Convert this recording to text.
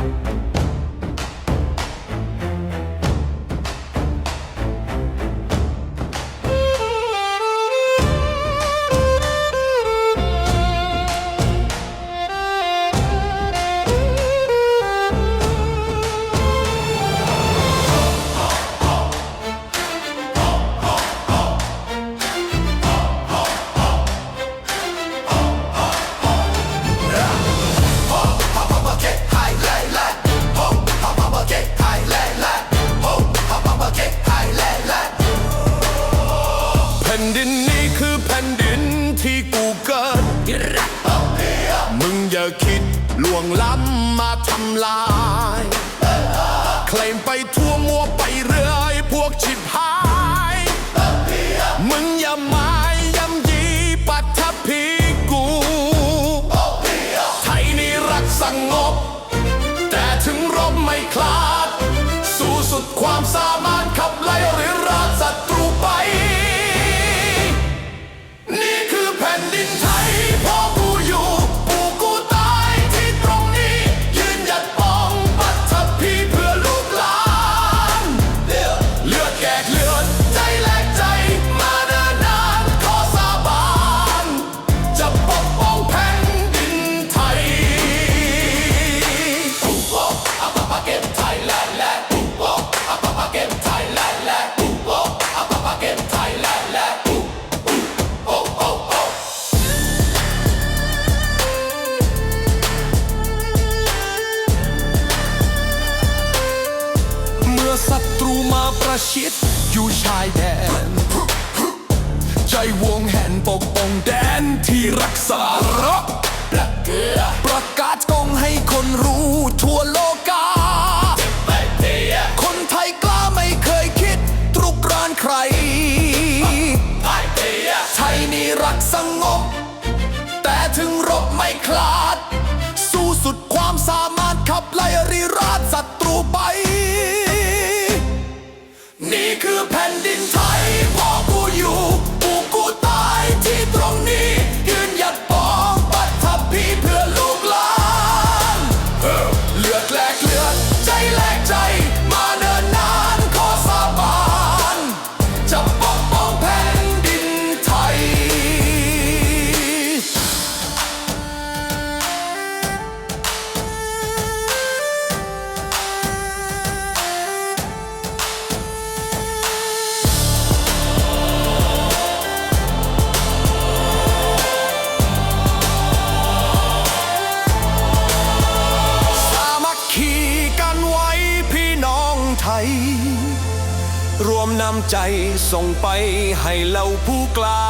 แผ่ นี่คือแผ่นดินที่กูเกิด มึงอย่าคิดล่วงล้ำมาทำลาย เคลมไปทั่วมัวไปเรื่อยพวกชิบหาย มึงอย่าหมายย้ำยีปัทภีกู ไทยนี่รักสงบ แต่ถึงรบไม่คลาด ประชิดอยู่ชายแดน ใจวงแห่นปกป้องแดนที่รักษาระประกาศกองให้คนรู้ทั่วโลกา คนไทยกล้าไม่เคยคิดตรุกรานใคร ไทยนี่รักสงบ แต่ถึงรบไม่คลาด สู้สุดความสามารถขับไล่ริราชศัตรูไป รวมนำใจส่งไปให้เราผู้กล้า